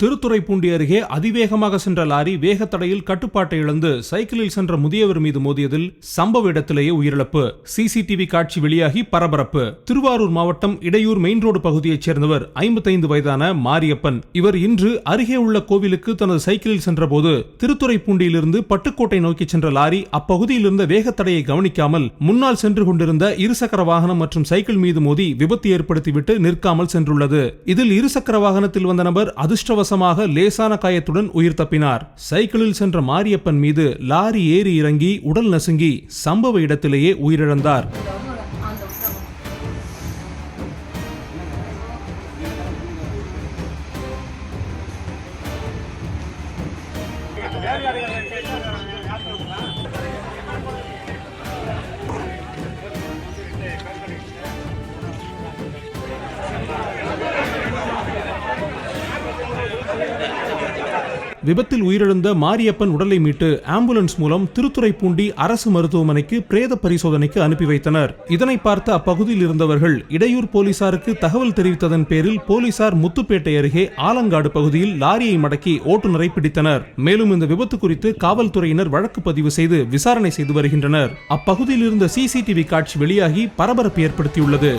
திருத்துறைப்பூண்டி அருகே அதிவேகமாக சென்ற லாரி வேகத்தடையில் கட்டுப்பாட்டை இழந்து சைக்கிளில் சென்ற முதியவர் மீது மோதியதில் சம்பவ இடத்திலேயே உயிரிழப்பு. சிசிடிவி காட்சி வெளியாகி பரபரப்பு. திருவாரூர் மாவட்டம் இடையூர் மெயின் ரோடு பகுதியைச் சேர்ந்தவர் ஐம்பத்தைந்து வயதான மாரியப்பன். இவர் இன்று அருகே உள்ள கோவிலுக்கு தனது சைக்கிளில் சென்றபோது திருத்துறைப்பூண்டியிலிருந்து பட்டுக்கோட்டை நோக்கி சென்ற லாரி அப்பகுதியில் இருந்த வேகத்தடையை கவனிக்காமல் முன்னால் சென்று கொண்டிருந்த இருசக்கர வாகனம் மற்றும் சைக்கிள் மீது மோதி விபத்து ஏற்படுத்திவிட்டு நிற்காமல் சென்றுள்ளது. இதில் இருசக்கர வாகனத்தில் வந்த நபர் இலவசமாக லேசான காயத்துடன் உயிர் தப்பினார் சைக்கிளில் சென்ற மாரியப்பன் மீது லாரி ஏறி இறங்கி உடல் நசுங்கி சம்பவ இடத்திலேயே உயிரிழந்தார் விபத்தில் உயிரிழந்த மாரியப்பன் உடலை மீட்டு ஆம்புலன்ஸ் மூலம் திருத்துறைப்பூண்டி அரசு மருத்துவமனைக்கு பிரேத பரிசோதனைக்கு அனுப்பி வைத்தனர். இதனை பார்த்த அப்பகுதியில் இருந்தவர்கள் இடையூர் போலீசாருக்கு தகவல் தெரிவித்ததன் பேரில் போலீசார் முத்துப்பேட்டை அருகே ஆலங்காடு பகுதியில் லாரியை மடக்கி ஓட்டுநரை பிடித்தனர். மேலும் இந்த விபத்து குறித்து காவல்துறையினர் வழக்கு பதிவு செய்து விசாரணை செய்து வருகின்றனர். அப்பகுதியில் இருந்த சிசிடிவி காட்சி வெளியாகி பரபரப்பு ஏற்படுத்தியுள்ளது.